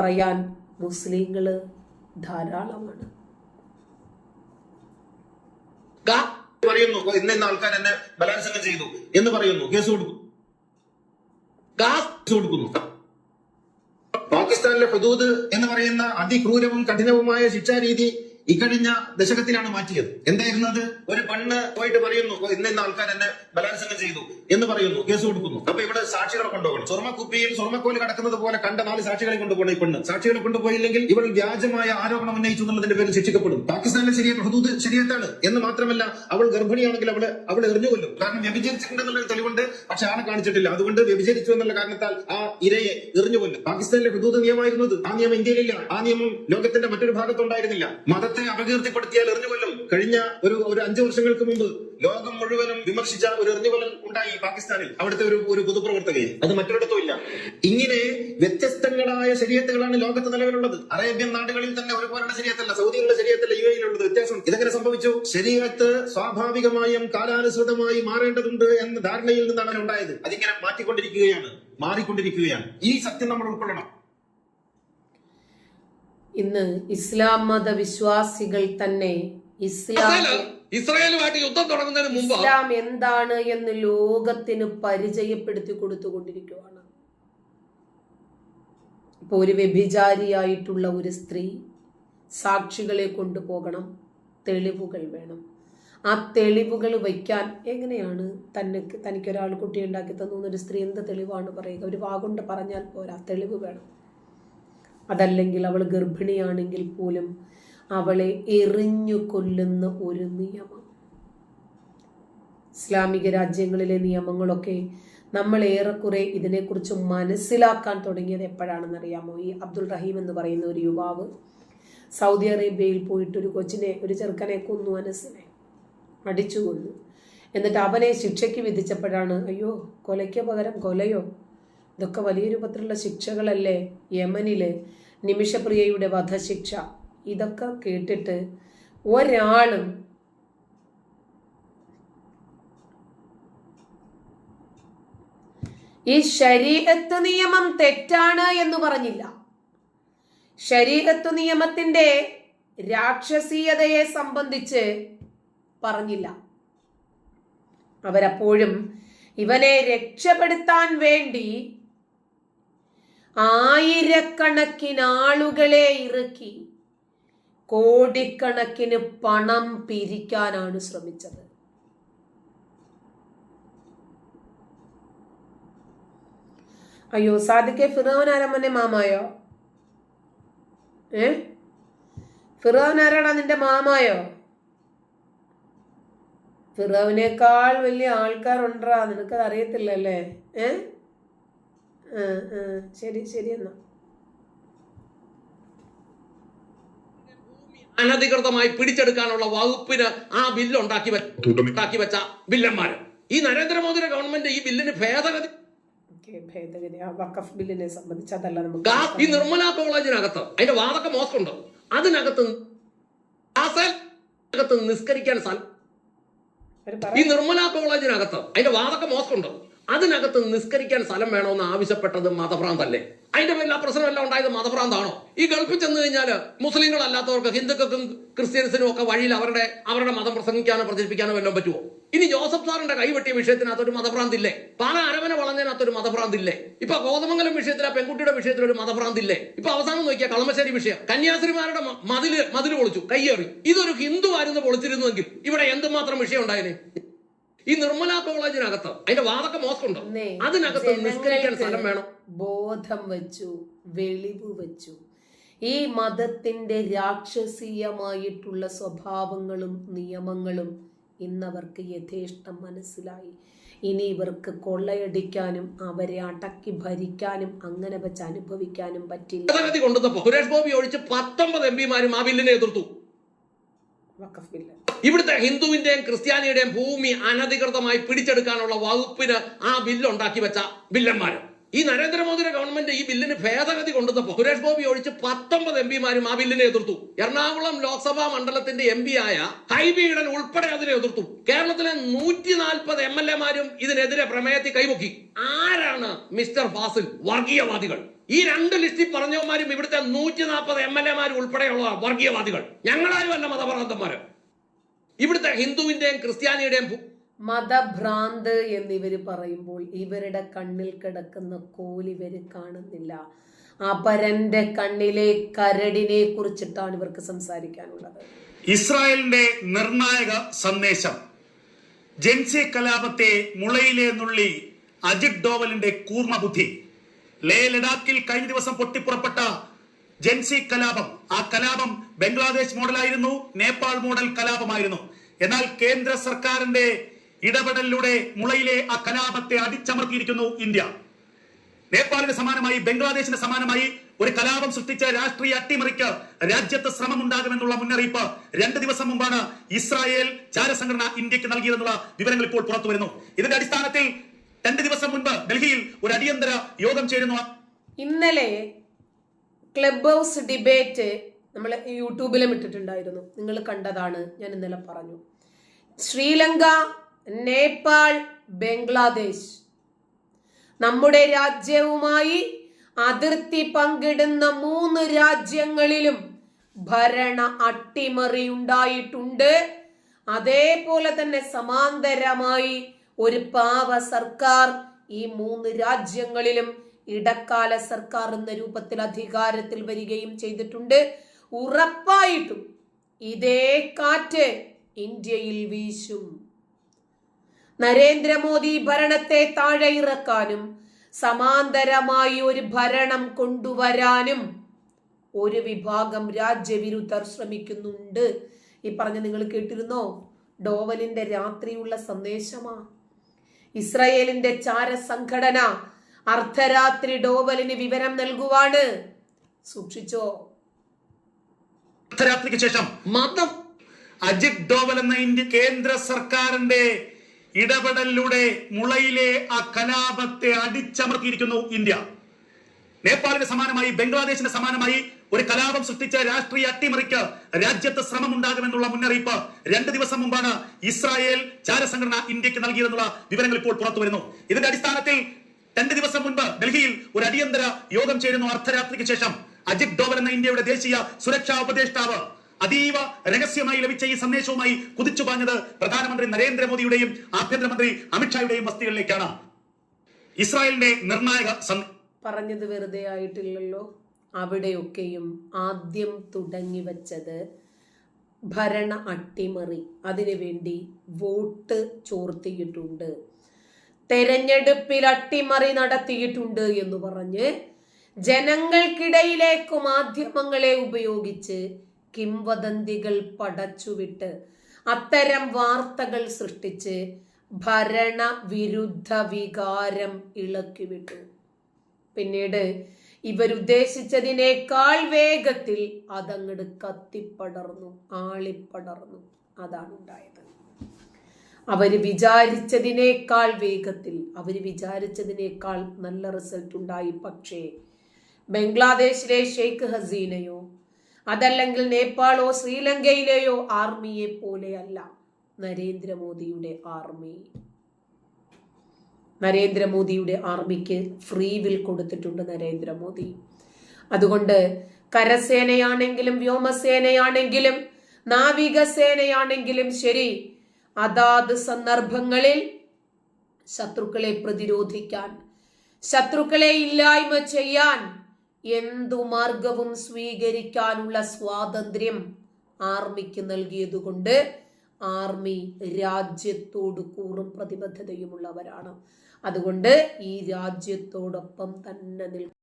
പറയാൻ മുസ്ലിങ്ങൾ ധാരാളമാണ്. പറയുന്നു. ഇന്ന ഇന്ന ആൾക്കാർ എന്നെ ബലാത്സംഗം ചെയ്തു എന്ന് പറയുന്നു. കേസ് കൊടുക്കും കേസ് കൊടുക്കുന്നു. പാകിസ്ഥാനിലെ ഹുദൂദ് എന്ന് പറയുന്ന അതിക്രൂരവും കഠിനവുമായ ശിക്ഷാരീതി ഇക്കഴിഞ്ഞ ദശകത്തിലാണ് മാറ്റിയത്. എന്തായിരുന്നത് ഒരു പെണ്ണ് പോയിട്ട് പറയുന്നു ഇന്ന ഇന്ന ആൾക്കാർ എന്നെ ബലാത്സംഗം ചെയ്തു എന്ന് പറയുന്നു കേസ് കൊടുക്കുന്നു. അപ്പൊ ഇവിടെ സാക്ഷികളെ കൊണ്ടുപോകണം. സ്വർമ്മക്കുപ്പിയിൽ സ്വർമ്മക്കോൽ കടക്കുന്നത് പോലെ കണ്ട നാല് സാക്ഷികളെ കൊണ്ടുപോകണം ഈ പെണ്ണ്. സാക്ഷികളെ കൊണ്ടുപോയില്ലെങ്കിൽ ഇവൾ വ്യാജമായ ആരോപണം ഉന്നയിച്ചു എന്നുള്ളതിന്റെ പേരിൽ ശിക്ഷിക്കപ്പെടും. പാകിസ്ഥാനിലെ ശരിയായ ഹദൂദ് ശരിയത്താണ് എന്ന് മാത്രമല്ല അവൾ ഗർഭിണിയാണെങ്കിൽ അവൾ അവളെ എറിഞ്ഞുകൊല്ലും കാരണം വ്യഭിചരിച്ചിട്ടുണ്ടെന്നുള്ള തെളിവുണ്ട് പക്ഷെ ആണ് കാണിച്ചിട്ടില്ല. അതുകൊണ്ട് വ്യഭിചരിച്ചു എന്നുള്ള കാരണത്താൽ ആ ഇരയെ എറിഞ്ഞുകൊല്ലും പാകിസ്ഥാനിലെ ഹദൂദ് നിയമമായിരുന്നത് ആ നിയമം ഇന്ത്യയിലില്ല. ആ നിയമം ലോകത്തിന്റെ മറ്റൊരു ഭാഗത്തുണ്ടായിരുന്നില്ല. മതത്തെ അപകീർത്തിപ്പെടുത്തിയാൽ എറിഞ്ഞുകൊല്ലും. കഴിഞ്ഞ ഒരു ഒരു അഞ്ചു വർഷങ്ങൾക്ക് മുമ്പ് ലോകം മുഴുവനും വിമർശിച്ച ഒരു എറിഞ്ഞുകൊല്ലൽ ഉണ്ടായി പാകിസ്ഥാനിൽ. അവിടുത്തെ ഒരു ഒരു പൊതുപ്രവർത്തകയെ. അത് മറ്റൊരിടത്തും ഇല്ല. ഇങ്ങനെ വ്യത്യസ്തങ്ങളായ ശരീരത്തുകളാണ് ലോകത്ത് നിലവിലുള്ളത്. അറേബ്യൻ നാടുകളിൽ തന്നെ ഒരുപോലുള്ള ശരീരത്തല്ല സൗദിയുടെ ശരീരത്തല്ല യു എയിലുള്ളത് വ്യത്യാസം. ഇതെങ്ങനെ സംഭവിച്ചു? ശരീരത്ത് സ്വാഭാവികമായും കാലാനുസൃതമായി മാറേണ്ടതുണ്ട് എന്ന ധാരണയിൽ നിന്നാണ് ഉണ്ടായത്. അതിങ്ങനെ മാറ്റിക്കൊണ്ടിരിക്കുകയാണ് മാറിക്കൊണ്ടിരിക്കുകയാണ്. ഈ സത്യം നമ്മൾ ഉൾക്കൊള്ളണം. ഇന്ന് ഇസ്ലാം മത വിശ്വാസികൾ തന്നെ ഇസ്ലാം ഇസ്രായേലുമായിട്ട് യുദ്ധം തുടങ്ങുന്നതിന് മുമ്പ് ഇസ്ലാം എന്താണ് എന്ന് ലോകത്തിന് പരിചയപ്പെടുത്തി കൊടുത്തുകൊണ്ടിരിക്കുകയാണ് ഇപ്പൊ ഒരു വ്യഭിചാരിയായിട്ടുള്ള ഒരു സ്ത്രീ സാക്ഷികളെ കൊണ്ടുപോകണം. തെളിവുകൾ വേണം. ആ തെളിവുകൾ വയ്ക്കാൻ എങ്ങനെയാണ് തനിക്ക് തനിക്കൊരാൾ കുട്ടി ഉണ്ടാക്കി തന്നു ഒരു സ്ത്രീ എന്ത് തെളിവാണ് പറയുക? ഒരു വാഗുണ്ട് പറഞ്ഞാൽ പോരാ തെളിവ് വേണം. അതല്ലെങ്കിൽ അവൾ ഗർഭിണിയാണെങ്കിൽ പോലും അവളെ എറിഞ്ഞു കൊല്ലുന്ന ഒരു നിയമം. ഇസ്ലാമിക രാജ്യങ്ങളിലെ നിയമങ്ങളൊക്കെ നമ്മൾ ഏറെക്കുറെ ഇതിനെക്കുറിച്ച് മനസ്സിലാക്കാൻ തുടങ്ങിയത് എപ്പോഴാണെന്നറിയാമോ? ഈ അബ്ദുൾ റഹീം എന്ന് പറയുന്ന ഒരു യുവാവ് സൗദി അറേബ്യയിൽ പോയിട്ട് ഒരു കൊച്ചിനെ ഒരു ചെറുക്കനെ കൊന്നു അനസിനെ അടിച്ചു കൊന്നു. എന്നിട്ട് അവനെ ശിക്ഷയ്ക്ക് വിധിച്ചപ്പോഴാണ് അയ്യോ കൊലയ്ക്ക് പകരം കൊലയോ? ഇതൊക്കെ വലിയ രൂപത്തിലുള്ള ശിക്ഷകളല്ലേ യമനിൽ? നിമിഷപ്രിയയുടെ വധശിക്ഷ. ഇതൊക്കെ കേട്ടിട്ട് ഒരാളും ഈ ശരീരത്ത് നിയമം തെറ്റാണ് എന്ന് പറഞ്ഞില്ല. ശരീരത്ത് നിയമത്തിന്റെ രാക്ഷസീയതയെ സംബന്ധിച്ച് പറഞ്ഞില്ല. അവരപ്പോഴും ഇവനെ രക്ഷപ്പെടുത്താൻ വേണ്ടി ആയിരക്കണക്കിന് ആളുകളെ ഇറക്കി കോടിക്കണക്കിന് പണം പിരിക്കാനാണ് ശ്രമിച്ചത്. അയ്യോ സാദിക്കെ ഫിറോൻ ആരമ്മന്റെ മാമായോ? ഏ? ഫിറോൻ ആരാടാ നിന്റെ മാമായോ? ഫിറോവിനേക്കാൾ വലിയ ആൾക്കാരുണ്ടാ നിനക്കത് അറിയത്തില്ലല്ലേ ഏ? ശരി ശരി എന്നാ. അനധികൃതമായി പിടിച്ചെടുക്കാനുള്ള വകുപ്പിന് ആ ബില്ല് ഉണ്ടാക്കി വെ- ഉണ്ടാക്കി വെച്ച ബില്ലന്മാര് ഈ നരേന്ദ്രമോദിയുടെ ഗവൺമെന്റ് ഈ ബില്ലിന് ഭേദഗതി ഭേദഗതി. ആ വഖഫ് ബില്ലിനെ സംബന്ധിച്ച് അതല്ല ഗാ- ഈ നിർമ്മല കോളേജിനകത്ത് അതിന്റെ വാതൊക്കെ മോശമുണ്ട്? അതിനകത്ത് നിസ്കരിക്കാൻ സാധിക്കും ഈ നിർമ്മല കോളേജിനകത്ത് അതിന്റെ വാതൊക്കെ മോശമുണ്ട്? അതിനകത്ത് നിസ്കരിക്കാൻ സ്ഥലം വേണമെന്ന് ആവശ്യപ്പെട്ടത് മതഭ്രാന്തല്ലേ? അതിന്റെ പേരിൽ ആ പ്രശ്നമെല്ലാം ഉണ്ടായത് മതഭ്രാന്താണോ? ഈ ഗൾഫിൽ ചെന്ന് കഴിഞ്ഞാൽ മുസ്ലിങ്ങളല്ലാത്തവർക്ക് ഹിന്ദുക്കൾക്കും ക്രിസ്ത്യൻസിനും ഒക്കെ വഴിയിൽ അവരുടെ അവരുടെ മതം പ്രസംഗിക്കാനോ പ്രചരിപ്പിക്കാനോ വല്ലതും പറ്റുമോ ഇനി ജോസഫ് സാറിന്റെ കൈവെട്ടിയ വിഷയത്തിനകത്ത് ഒരു മതഭ്രാന്തില്ലേ? പാല അരവന വളഞ്ഞതിനകത്ത് ഒരു മതഭ്രാന്തില്ലേ? ഇപ്പൊ കോതമംഗലം വിഷയത്തിൽ ആ പെൺകുട്ടിയുടെ വിഷയത്തിൽ ഒരു മതഭ്രാന്തില്ലേ? ഇപ്പൊ അവസാനം നോക്കിയാൽ കളമശ്ശേരി വിഷയം. കന്യാസ്ത്രീമാരുടെ മതിൽ മതിൽ പൊളിച്ചു കയ്യേറി. ഇതൊരു ഹിന്ദു ആയിരുന്നു പൊളിച്ചിരുന്നുവെങ്കിൽ ഇവിടെ എന്തുമാത്രം വിഷയം ഉണ്ടായേനെ? ഈ നിർമ്മല കോളേജിനകത്ത് അതിന്റെ വാതൊക്കെ മോശമുണ്ടോ? അതിനകത്ത് നിസ്കരിക്കാൻ സ്ഥലം വേണം? ബോധം വെച്ചു വെളിവ് വെച്ചു. ഈ മതത്തിന്റെ രാക്ഷസീയമായിട്ടുള്ള സ്വഭാവങ്ങളും നിയമങ്ങളും ഇന്നവർക്ക് യഥേഷ്ടം മനസ്സിലായി. ഇനി ഇവർക്ക് കൊള്ളയടിക്കാനും അവരെ അടക്കി ഭരിക്കാനും അങ്ങനെ വെച്ച് അനുഭവിക്കാനും പറ്റില്ല. കൊണ്ടുവന്നപ്പോ സുരേഷ് ഗോപി ഒഴിച്ച് പത്തൊമ്പത് എം പിമാരും ആ ബില്ലിനെ എതിർത്തു. ഇവിടുത്തെ ഹിന്ദുവിന്റെയും ക്രിസ്ത്യാനിയുടെയും ഭൂമി അനധികൃതമായി പിടിച്ചെടുക്കാനുള്ള വകുപ്പിന് ആ ബില്ല് ഉണ്ടാക്കി വെച്ച ബില്ലന്മാര്. ഈ നരേന്ദ്രമോദിയുടെ ഗവൺമെന്റ് ഈ ബില്ലിന് ഭേദഗതി കൊണ്ടുവന്നപ്പോൾ സുരേഷ് ഗോപി ഒഴിച്ച് പത്തൊമ്പത് എം പിമാരും ആ ബില്ലിനെ എതിർത്തു. എറണാകുളം ലോക്സഭാ മണ്ഡലത്തിന്റെ എം പി ആയ ഹൈബീഡൻ ഉൾപ്പെടെ അതിനെ എതിർത്തു. കേരളത്തിലെ നൂറ്റി നാൽപ്പത് എം എൽ എമാരും ഇതിനെതിരെ പ്രമേയത്തിൽ കൈമുക്കി. ആരാണ് മിസ്റ്റർ ഫാസിൽ? വർഗീയവാദികൾ. ഈ രണ്ട് ലിസ്റ്റിൽ പറഞ്ഞവന്മാരും ഇവിടുത്തെ നൂറ്റി നാൽപ്പത് എം എൽ എമാരും ഉൾപ്പെടെയുള്ള വർഗീയവാദികൾ. ഞങ്ങളാരും അല്ല മതപ്രാന്തന്മാര് ഇവിടുത്തെ ഹിന്ദുവിന്റെയും ക്രിസ്ത്യാനിയുടെയും മതഭ്രാന്ത് എന്നിവർ പറയുമ്പോൾ ഇവരുടെ കണ്ണിൽ കിടക്കുന്ന കോലിവര് കാണുന്നില്ല. അപരന്റെ കണ്ണിലെ കരടിനെ കുറിച്ചിട്ടാണ് ഇവർക്ക് സംസാരിക്കാനുള്ളത്. ഇസ്രായേലിന്റെ നിർണായക സന്ദേശം. ജെൻസി കലാപത്തെ മുളയിലെ നുള്ളി അജിത് ഡോവലിന്റെ കൂർമ്മബുദ്ധി. ലേ ലഡാക്കിൽ കഴിഞ്ഞ ദിവസം പൊട്ടിപ്പുറപ്പെട്ട ജെൻസി കലാപം. ആ കലാപം ബംഗ്ലാദേശ് മോഡലായിരുന്നു നേപ്പാൾ മോഡൽ കലാപമായിരുന്നു. എന്നാൽ കേന്ദ്ര സർക്കാരിന്റെ ഇടപെടലിലൂടെ മുളയിലെ ആ കലാപത്തെ അടിച്ചമർത്തിയിരിക്കുന്നു ഇന്ത്യ. നേപ്പാളിന് സമാനമായി ബംഗ്ലാദേശിന് സമാനമായി ഒരു കലാപം സൃഷ്ടിച്ച രാഷ്ട്രീയ അട്ടിമറിക്ക് രാജ്യത്ത് ശ്രമമുണ്ടാകുമെന്നുള്ള മുന്നറിയിപ്പ് രണ്ട് ദിവസം മുമ്പാണ് ഇസ്രായേൽ ചാരസംഘടന ഇന്ത്യയ്ക്ക് നൽകിയതെന്നുള്ള വിവരങ്ങൾ ഇപ്പോൾ പുറത്തു വരുന്നു. ഇതിന്റെ അടിസ്ഥാനത്തിൽ രണ്ട് ദിവസം മുൻപ് ഡൽഹിയിൽ ഒരു അടിയന്തര യോഗം ചേരുന്നു. ഇന്നലെ ക്ലബ് ഹൗസ് ഡിബേറ്റ് നമ്മൾ യൂട്യൂബിലും ഇട്ടിട്ടുണ്ടായിരുന്നു. നിങ്ങൾ കണ്ടതാണ് ഞാൻ ഇന്നലെ പറഞ്ഞു. ശ്രീലങ്ക നേപ്പാൾ ബംഗ്ലാദേശ്. നമ്മുടെ രാജ്യവുമായി അതിർത്തി പങ്കിടുന്ന മൂന്ന് രാജ്യങ്ങളിലും ഭരണ അട്ടിമറി ഉണ്ടായിട്ടുണ്ട് അതേപോലെ തന്നെ സമാന്തരമായി ഒരു പാവ സർക്കാർ ഈ മൂന്ന് രാജ്യങ്ങളിലും ഇടക്കാല സർക്കാർ എന്ന രൂപത്തിൽ അധികാരത്തിൽ വരികയും ചെയ്തിട്ടുണ്ട്. ഉറപ്പായിട്ടും ഇതേ കാറ്റ് ഇന്ത്യയിൽ വീശും. നരേന്ദ്രമോദി ഭരണത്തെ താഴെ ഇറക്കാനും സമാന്തരമായി ഒരു ഭരണം കൊണ്ടുവരാനും ഒരു വിഭാഗം രാജ്യവിരുദ്ധർ ശ്രമിക്കുന്നുണ്ട്. ഈ പറഞ്ഞ നിങ്ങൾ കേട്ടിരുന്നോ? ഡോവലിന്റെ രാത്രിയുള്ള സന്ദേശമാ. ഇസ്രയേലിന്റെ ചാര സംഘടന അർദ്ധരാത്രി ഡോവലിന് വിവരം നൽകുവാണ്. സൂക്ഷിച്ചോ? അർദ്ധരാത്രിക്ക് ശേഷം മതം. അജിത് ഡോവൽ എന്ന ഇന്ത്യ കേന്ദ്ര സർക്കാരിന്റെ ഇടപെടലിലൂടെ മുളയിലെ ആ കലാപത്തെ അടിച്ചമർത്തിയിരിക്കുന്നു ഇന്ത്യ. നേപ്പാളിന് സമാനമായി ബംഗ്ലാദേശിന് സമാനമായി ഒരു കലാപം സൃഷ്ടിച്ച രാഷ്ട്രീയ അട്ടിമറിക്ക് രാജ്യത്ത് ശ്രമമുണ്ടാകുമെന്നുള്ള മുന്നറിയിപ്പ് രണ്ട് ദിവസം മുമ്പാണ് ഇസ്രായേൽ ചാരസംഘടന ഇന്ത്യയ്ക്ക് നൽകിയതെന്നുള്ള വിവരങ്ങൾ ഇപ്പോൾ പുറത്തു വരുന്നു. ഇതിന്റെ അടിസ്ഥാനത്തിൽ രണ്ട് ദിവസം മുൻപ് ഡൽഹിയിൽ ഒരു അടിയന്തര യോഗം ചേരുന്നു അർദ്ധരാത്രിക്ക് ശേഷം. അജിത് ഡോവൽ എന്ന ഇന്ത്യയുടെ ദേശീയ സുരക്ഷാ ഉപദേഷ്ടാവ് അതീവ രഹസ്യമായി ലഭിച്ച ഈ സന്ദേശവുമായി കുതിച്ചു പാഞ്ഞത് പ്രധാനമന്ത്രി നരേന്ദ്രമോദിയുടെയും ആഭ്യന്തരമന്ത്രി അമിത്ഷായുടെയും വസ്തികളിലേക്കാണ്. ഇസ്രായേലിന്റെ നിർണായക പറഞ്ഞത് വെറുതെ ആയിട്ടില്ലല്ലോ. അവിടെയൊക്കെയും ആദ്യം തുടങ്ങി വച്ചത് ഭരണ അട്ടിമറി. അതിനുവേണ്ടി വോട്ട് ചോർത്തിയിട്ടുണ്ട്. തെരഞ്ഞെടുപ്പിൽ അട്ടിമറി നടത്തിയിട്ടുണ്ട് എന്ന് പറഞ്ഞ് ജനങ്ങൾക്കിടയിലേക്ക് മാധ്യമങ്ങളെ ഉപയോഗിച്ച് കിംവദന്തികൾ പടച്ചുവിട്ട് അത്തരം വാർത്തകൾ സൃഷ്ടിച്ച് ഭരണവിരുദ്ധ വികാരം ഇളക്കിവിട്ടു. പിന്നീട് ഇവരുദ്ദേശിച്ചതിനേക്കാൾ വേഗത്തിൽ അതങ്ങട് കത്തിപ്പടർന്നു ആളിപ്പടർന്നു. അതാണ് ഉണ്ടായത്. അവർ വിചാരിച്ചതിനേക്കാൾ വേഗത്തിൽ അവർ വിചാരിച്ചതിനേക്കാൾ നല്ല റിസൾട്ട് ഉണ്ടായി. പക്ഷേ ബംഗ്ലാദേശിലെ ഷെയ്ഖ് ഹസീനയോ അതല്ലെങ്കിൽ നേപ്പാളോ ശ്രീലങ്കയിലെയോ ആർമിയെ പോലെയല്ല നരേന്ദ്രമോദിയുടെ ആർമി. നരേന്ദ്രമോദിയുടെ ആർമിക്ക് ഫ്രീ വിൽ കൊടുത്തിട്ടുണ്ട് നരേന്ദ്രമോദി. അതുകൊണ്ട് കരസേനയാണെങ്കിലും വ്യോമസേനയാണെങ്കിലും നാവികസേനയാണെങ്കിലും ശരി അതാത് സന്ദർഭങ്ങളിൽ ശത്രുക്കളെ പ്രതിരോധിക്കാൻ ശത്രുക്കളെ ഇല്ലായ്മ ചെയ്യാൻ എന്തു മാർഗവും സ്വീകരിക്കാനുള്ള സ്വാതന്ത്ര്യം ആർമിക്ക് നൽകിയതുകൊണ്ട് ആർമി രാജ്യത്തോട് കൂറും പ്രതിബദ്ധതയുമുള്ളവരാണ്. അതുകൊണ്ട് ഈ രാജ്യത്തോടൊപ്പം തന്നെ നിൽക്കും.